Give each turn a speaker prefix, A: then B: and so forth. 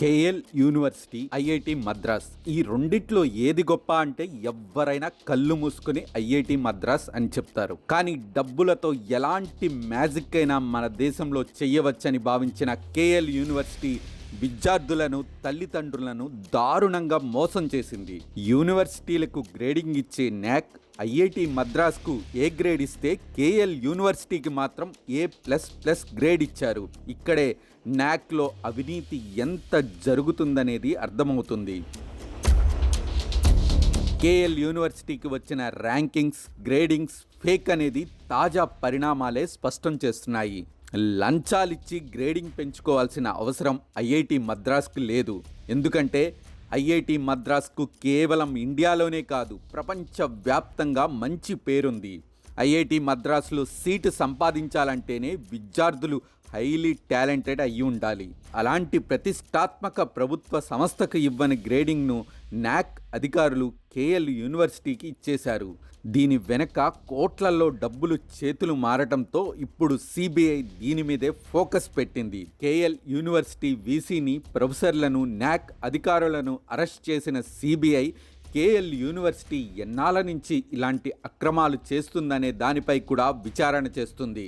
A: KL university IIT Madras. ఈ రెండిట్లో ఏది గొప్ప అంటే ఎవ్వరైనా కళ్ళు మూసుకుని ఐఐటి మద్రాస్ అని చెప్తారు. కానీ డబ్బులతో ఎలాంటి మ్యాజిక్ అయినా మన దేశంలో చెయ్యవచ్చని భావించిన కేఎల్ యూనివర్సిటీ విద్యార్థులను తల్లిదండ్రులను దారుణంగా మోసం చేసింది. యూనివర్సిటీలకు గ్రేడింగ్ ఇచ్చే న్యాక్ ఐఐటి మద్రాస్కు ఏ గ్రేడ్ ఇస్తే కేఎల్ యూనివర్సిటీకి మాత్రం ఏ ప్లస్ ప్లస్ గ్రేడ్ ఇచ్చారు. ఇక్కడే న్యాక్లో అవినీతి ఎంత జరుగుతుందనేది అర్థమవుతుంది. కేఎల్ యూనివర్సిటీకి వచ్చిన ర్యాంకింగ్స్ గ్రేడింగ్స్ ఫేక్ అనేది తాజా పరిణామాలే స్పష్టం చేస్తున్నాయి. లంచాలిచ్చి గ్రేడింగ్ పెంచుకోవాల్సిన అవసరం ఐఐటి మద్రాస్కు లేదు. ఎందుకంటే ఐఐటి మద్రాస్కు కేవలం ఇండియాలోనే కాదు ప్రపంచవ్యాప్తంగా మంచి పేరుంది. ఐఐటి మద్రాసులో సీటు సంపాదించాలంటేనే విద్యార్థులు హైలీ టాలెంటెడ్ అయి ఉండాలి. అలాంటి ప్రతిష్టాత్మక ప్రభుత్వ సంస్థకు ఇవ్వని గ్రేడింగ్ను నాక్ అధికారులు కేఎల్ యూనివర్సిటీకి ఇచ్చేశారు. దీని వెనక కోట్లలో డబ్బులు చేతులు మారటంతో ఇప్పుడు సిబిఐ దీని మీదే ఫోకస్ పెట్టింది. కేఎల్ యూనివర్సిటీ వీసీని ప్రొఫెసర్లను న్యాక్ అధికారులను అరెస్ట్ చేసిన సిబిఐ కేఎల్ యూనివర్సిటీ ఎన్నాళ్ళ నుంచి ఇలాంటి అక్రమాలు చేస్తుందనే దానిపై కూడా విచారణ చేస్తుంది.